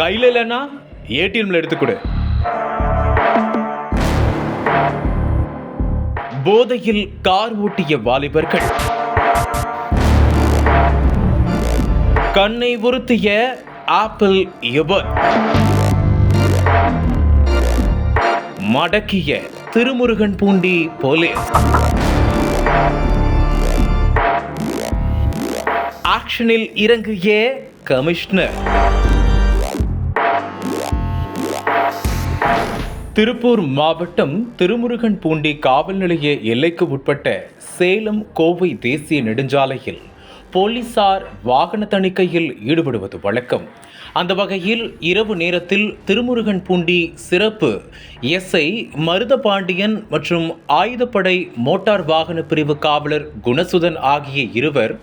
கையில் இல்லைன்னா ஏடிஎம்ல எடுத்துக்கொடு போதையில் கார் ஓட்டிய வாலிபர்கள். கண்ணை உறுத்திய ஆப்பிள் யுபர் மடக்கிய திருமுருகன் பூண்டி போலீஸ். ஆக்ஷனில் இறங்கிய கமிஷனர். திருப்பூர் மாவட்டம் திருமுருகன் பூண்டி காவல் நிலைய எல்லைக்கு உட்பட்ட சேலம் கோவை தேசிய நெடுஞ்சாலையில் போலீசார் வாகன தணிக்கையில் ஈடுபடுவது வழக்கம். அந்த வகையில் இரவு நேரத்தில் திருமுருகன் பூண்டி சிறப்பு எஸ்ஐ மருதபாண்டியன் மற்றும் ஆயுதப்படை மோட்டார் வாகன பிரிவு காவலர் குணசுதன் ஆகிய இருவர்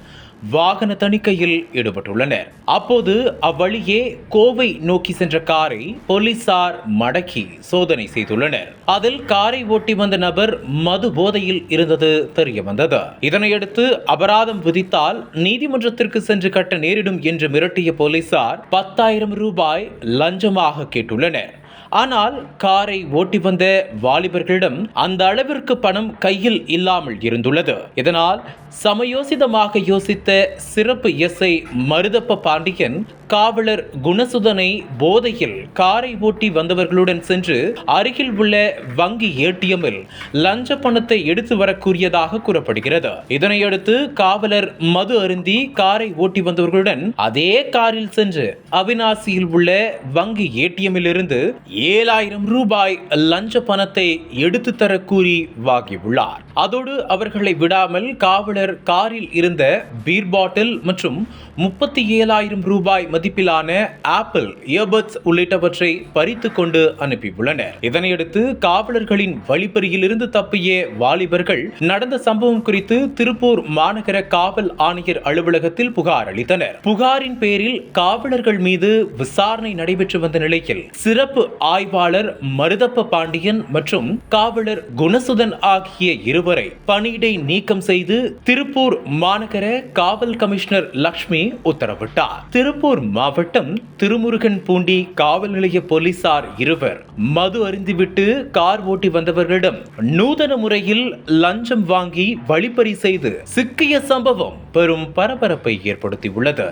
வாகன தணிக்கையில் ஈடுபட்டுள்ளனர். அப்போது அவ்வழியே கோவை நோக்கி சென்ற காரை போலீசார் மடக்கி சோதனை செய்துள்ளனர். அதில் காரை ஓட்டி வந்த நபர் மது போதையில் இருந்தது தெரிய வந்தது இதனையடுத்து அபராதம் விதித்தால் நீதிமன்றத்திற்கு சென்று கட்ட நேரிடும் என்று மிரட்டிய போலீசார் பத்தாயிரம் ரூபாய் லஞ்சமாக கேட்டுள்ளனர். ஆனால் காரை ஓட்டி வந்த வாலிபர்களிடம் அந்த அளவிற்கு பணம் கையில் இல்லாமல் இருந்துள்ளது. இதனால் சமயோசிதமாக யோசித்த சிறப்பு எஸ்ஐ மருதப்ப பாண்டியன் காவலர் குணசுதனை போதையில் காரை ஓட்டி வந்தவர்களுடன் சென்று அருகில் உள்ள வங்கி ஏடிஎம்மில் லஞ்ச பணத்தை எடுத்து வரக்கூடியதாக கூறப்படுகிறது. இதனையடுத்து காவலர் மது அருந்தி காரை ஓட்டி வந்தவர்களுடன் அதே காரில் சென்று அவினாசியில் உள்ள வங்கி ஏடிஎம்மில் இருந்து ஏழாயிரம் ரூபாய் லஞ்ச பணத்தை எடுத்து தர கூறி வாங்கியுள்ளார். அதோடு அவர்களை விடாமல் காவலர் காரில் இருந்த பீர் பாட்டில் மற்றும் முப்பத்தி ஏழாயிரம் ரூபாய் மதிப்பிலான ஆப்பிள் இயர்பட்ஸ் உள்ளிட்டவற்றை பறித்து கொண்டு அனுப்பியுள்ளனர். இதனையடுத்து காவலர்களின் வழிப்பறியிலிருந்து தப்பிய வாலிபர்கள் நடந்த சம்பவம் குறித்து திருப்பூர் மாநகர காவல் ஆணையர் அலுவலகத்தில் புகார் அளித்தனர். புகாரின் பேரில் காவலர்கள் மீது விசாரணை நடைபெற்று வந்த நிலையில் சிறப்பு ஆய்வாளர் மருதப்ப பாண்டியன் மற்றும் காவலர் குணசுதன் ஆகிய இருவரை பணியிடை நீக்கம் செய்து திருப்பூர் மாநகர காவல் கமிஷனர் லக்ஷ்மி உத்தரவிட்டார். திருப்பூர் மாவட்டம் திருமுருகன் பூண்டி காவல் நிலைய போலீசார் இருவர் மது அருந்திவிட்டு கார் ஓட்டி வந்தவர்களிடம் நூதன முறையில் லஞ்சம் வாங்கி வழிப்பறி செய்து சிக்கிய சம்பவம் பெரும் பரபரப்பை ஏற்படுத்தியுள்ளது.